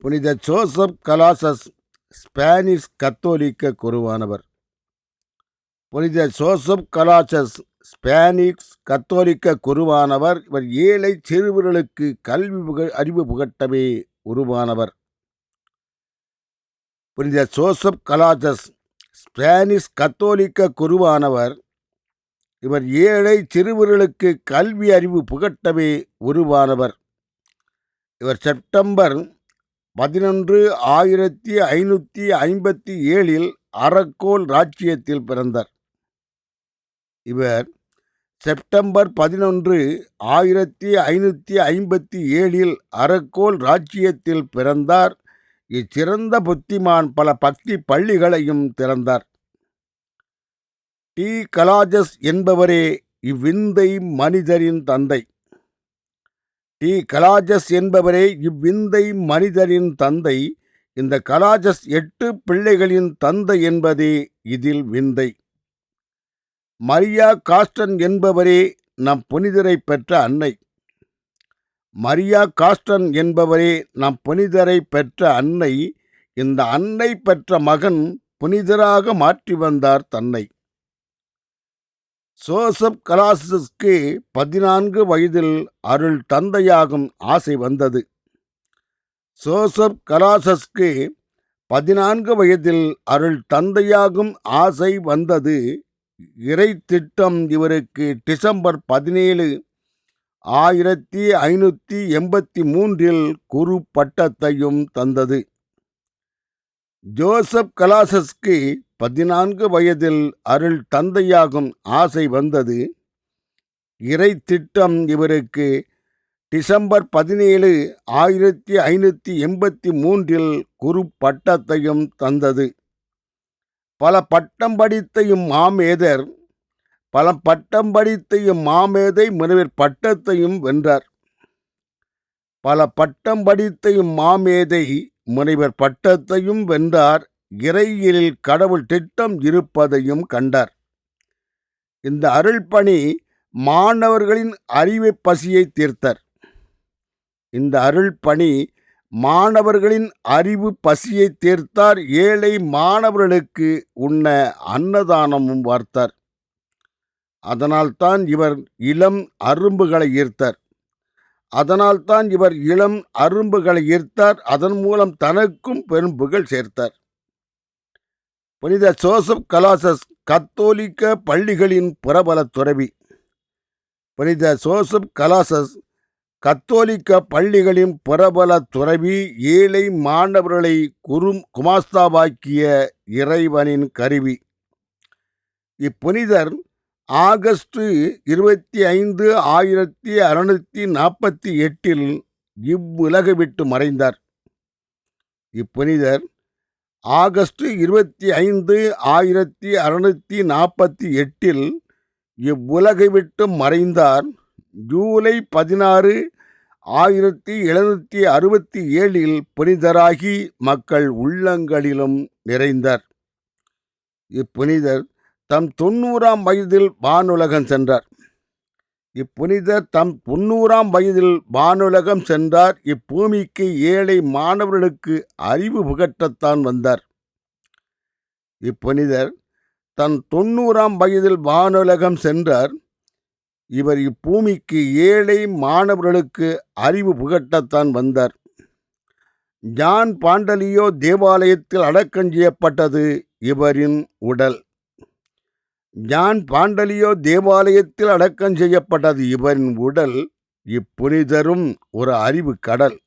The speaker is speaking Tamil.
புனித ஜோசப் கலாசஸ் ஸ்பானிஷ் கத்தோலிக்க குருவானவர். புனித ஜோசப் கலாசஸ் ஸ்பானிஷ் கத்தோலிக்க குருவானவர் இவர் ஏழை சிறுவர்களுக்கு கல்வி புக அறிவு புகட்டவே உருவானவர். புனித ஜோசப் கலாசஸ் ஸ்பானிஷ் கத்தோலிக்க குருவானவர் இவர் ஏழை சிறுவர்களுக்கு கல்வி அறிவு புகட்டவே உருவானவர். இவர் செப்டம்பர் பதினொன்று ஆயிரத்தி ஐநூற்றி ஐம்பத்தி ஏழில் அரக்கோல் ராச்சியத்தில் பிறந்தார். இவர் செப்டம்பர் பதினொன்று ஆயிரத்தி ஐநூற்றி ஐம்பத்தி ஏழில் அரக்கோல் ராச்சியத்தில் பிறந்தார். இச்சிறந்த புத்திமான் பல பக்தி பள்ளிகளையும் திறந்தார். டி. கலாஜஸ் என்பவரே இவ்விந்தை மனிதரின் தந்தை. டி கலாஜஸ் என்பவரே இவ்விந்தை மனிதரின் தந்தை. இந்த கலாஜஸ் எட்டு பிள்ளைகளின் தந்தை என்பதே இதில் விந்தை. மரியா காஸ்டன் என்பவரே நம் புனிதரை பெற்ற அன்னை. மரியா காஸ்டன் என்பவரே நம் புனிதரை பெற்ற அன்னை. இந்த அன்னை பெற்ற மகன் புனிதராக மாற்றி வந்தார் தன்னை. சோசப் கலாசஸ்க்கு பதினான்கு வயதில் அருள் தந்தையாகும் ஆசை வந்தது. சோசப் கலாசஸ்க்கு பதினான்கு வயதில் அருள் தந்தையாகும் ஆசை வந்தது. இறை திட்டம் இவருக்கு டிசம்பர் பதினேழு ஆயிரத்தி ஐநூற்றி எண்பத்தி மூன்றில் குரு பட்டத்தையும் தந்தது. ஜோசப் கலாசஸ்க்கு பதினான்கு வயதில் அருள் தந்தையாகும் ஆசை வந்தது. இறை திட்டம் இவருக்கு டிசம்பர் பதினேழு ஆயிரத்தி ஐநூற்றி எண்பத்தி மூன்றில் குரு பட்டத்தையும் தந்தது. பல பட்டம் படித்தையும் மாமேதர் பல பட்டம் படித்தையும் மாமேதை முனைவர் பட்டத்தையும் வென்றார். பல பட்டம் படித்தையும் மாமேதை முனைவர் பட்டத்தையும் வென்றார். இறையிலில் கடவுள் திட்டம் இருப்பதையும் கண்டார். இந்த அருள்பணி மாணவர்களின் அறிவு பசியை தீர்த்தர். இந்த அருள்பணி மாணவர்களின் அறிவு பசியை தீர்த்தார். ஏழை மாணவர்களுக்கு உண்ண அன்னதானமும் வார்த்தார். அதனால்தான் இவர் இளம் அரும்புகளை ஈர்த்தார். அதனால்தான் இவர் இளம் அரும்புகளை ஈர்த்தார். அதன் மூலம் தனக்கும் பெரும் புகழ் சேர்த்தார். புனித ஜோசப் கலாசஸ் கத்தோலிக்க பள்ளிகளின் புறபல துறவி. புனித ஜோசப் கலாசஸ் கத்தோலிக்க பள்ளிகளின் பிரபல துறவி ஏழை மாணவர்களை குறும் குமாஸ்தாவாக்கிய இறைவனின் கருவி. இப்புனிதர் ஆகஸ்ட் இருபத்தி ஐந்து ஆயிரத்தி அறுநூற்றி நாற்பத்தி எட்டில் இவ்வுலகை விட்டு மறைந்தார். இப்புனிதர் ஆகஸ்ட் இருபத்தி ஐந்து ஆயிரத்தி அறுநூற்றி நாற்பத்தி எட்டில் இவ்வுலகை விட்டு மறைந்தார். ஜூலை பதினாறு ஆயிரத்தி எழுநூற்றி அறுபத்தி ஏழில் புனிதராகி மக்கள் உள்ளங்களிலும் நிறைந்தார். இப்புனிதர் தம் தொண்ணூறாம் வயதில் வானுலகம் சென்றார். இப்புனிதர் தம் தொண்ணூறாம் வயதில் வானுலகம் சென்றார். இப்பூமிக்கு ஏழை மாணவர்களுக்கு அறிவு புகட்டத்தான் வந்தார். இப்புனிதர் தன் தொண்ணூறாம் வயதில் வானுலகம் சென்றார். இவர் இப்பூமிக்கு ஏழை மாணவர்களுக்கு அறிவு புகட்டத்தான் வந்தார். ஜான் பாண்டலியோ தேவாலயத்தில் அடக்கம் செய்யப்பட்டது இவரின் உடல். ஜான் பாண்டலியோ தேவாலயத்தில் அடக்கம் செய்யப்பட்டது. இவரின் உடல் இப்புனிதரும் ஒரு அறிவு கடல்.